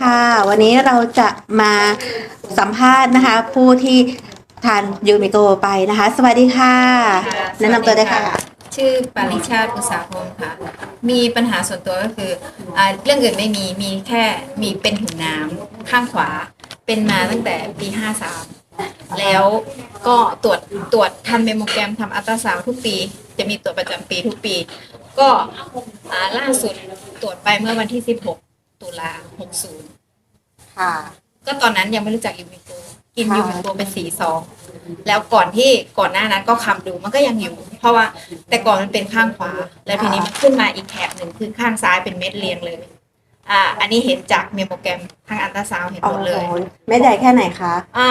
ค่ะ วันนี้เราจะมาสัมภาษณ์นะคะ ผู้ที่ทานยูมิโกไปนะคะ สวัสดีค่ะ ค่ะแนะนำตัวได้วยค่ะสวัสชื่อปาริชาติอุตสาหงค่ะ มีปัญหาส่วนตัวก็คืออ่าเรื่องอื่นไม่มี มีแค่มีเป็นถุงน้ำข้างขวา เป็นมาตั้งแต่ปี 53 แล้วก็ตรวจตรวจทำเมโมแกรมทำอัลตราซาวด์ทุกปี จะมีตรวจประจำปีทุกปี ก็อ่าล่าสุดตรวจไปเมื่อวันที่ 16 ตุลา60 ค่ะ ก็ตอนนั้นยังไม่รู้จักยูมิโกกินค่ะยูมิโกเป็นสีซองแล้วก่อนที่ก่อนหน้านั้นก็คำดูมันก็ยังอยู่ เพราะว่าแต่ก่อนมันเป็นข้างขวา แล้วทีนี้มันขึ้นมาอีกแถบหนึ่งคือข้างซ้ายเป็นเม็ดเรียงเลย อ่า อันนี้เห็นจากเมโมแกรมทางอัลตราซาวด์เห็นโอ้หมดโหเลยไม่ใหญ่แค่ไหนคะ อ่า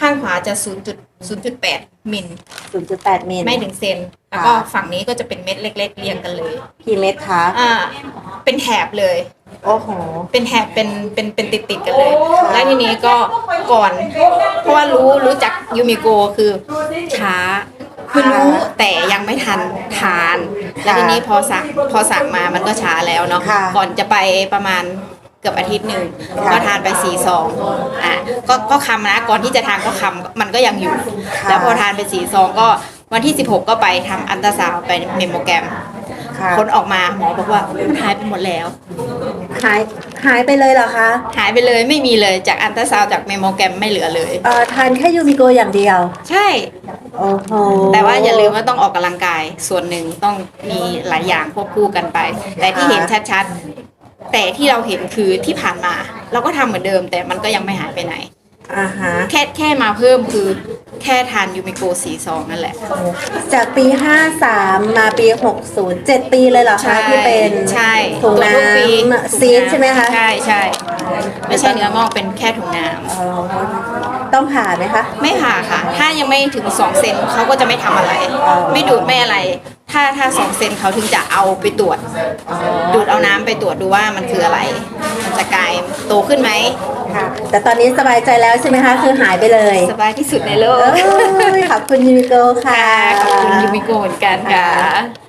ข้างขวาจะ0.0.8มิล0.8มิลไม่ถึงเซนแล้วก็ฝั่งนี้ก็จะเป็นเม็ดเล็ก ๆ เรียงกันเลยกี่เม็ดคะอ่าเป็นแถบเลย โอ้โห เป็นแถบเป็นเป็นเป็นติดติดๆกันเลย แล้วทีนี้ก็ก่อน เพราะว่ารู้รู้จักยูมิโกคือช้าคือรู้แต่ยังไม่ทันทาน แล้วทีนี้พอสั่งพอสั่งมามันก็ช้าแล้วเนาะค่ะก่อนจะไปประมาณเกือบอาทิตย์หนึ่งค่ะก็ทานไปสี่ซองอะก็ก็คำนะก่อนที่จะทานก็คำมันก็ยังอยู่ ค่ะ แล้วพอทานไปสี่ซองก็วันที่ 16 ก็ไปทำอันตราซาวด์ไปเมมโมแกรม ค่ะผลออกมาหมอบอกว่ามันหายไปหมดแล้ว หายหายไปเลยเหรอคะหายไปเลยไม่มีเลยจากอันตราซาวด์จากเมมโมแกรมไม่เหลือเลย เอ่อทานแค่ยูมิโกอย่างเดียว ใช่ โอ้โหแต่ว่าอย่าลืมว่าต้องออกกำลังกายส่วนหนึ่งต้องมีหลายอย่างควบคู่กันไป แต่ที่เห็นชัดๆแต่ที่เราเห็นคือที่ผ่านมา เราก็ทำเหมือนเดิม แต่มันก็ยังไม่หายไปไหน อ่าฮะ แค่แค่มาเพิ่มคือแค่ทานยูมิโกสีซองนั่นแหละ จากปี 53 มาปี 60 7 ปีเลยเหรอคะที่เป็นใช่ถุงตรวจทุกปีน้ำซีดใช่ไหมคะใช่ใช่ไม่ใช่เนื้องอกเป็นแค่ถุงน้ำอ๋อต้องผ่าไหมคะไม่ผ่าค่ะ ถ้ายังไม่ถึงสองเซนเขาก็จะไม่ทำอะไร อ๋อ ไม่ดูดไม่อะไร ถ้าถ้าสองเซนเขาถึงจะเอาไปตรวจ ดูดเอาน้ำไปตรวจดูว่ามันคืออะไร มันจะกลายโตขึ้นไหมค่ะแต่ตอนนี้สบายใจแล้วใช่ไหมคะ คือหายไปเลยสบายที่สุดในโลกเอ้ยขอบคุณยูมิโกค่ะค่ะ ขอบคุณยูมิโกะเหมือนกันค่ะ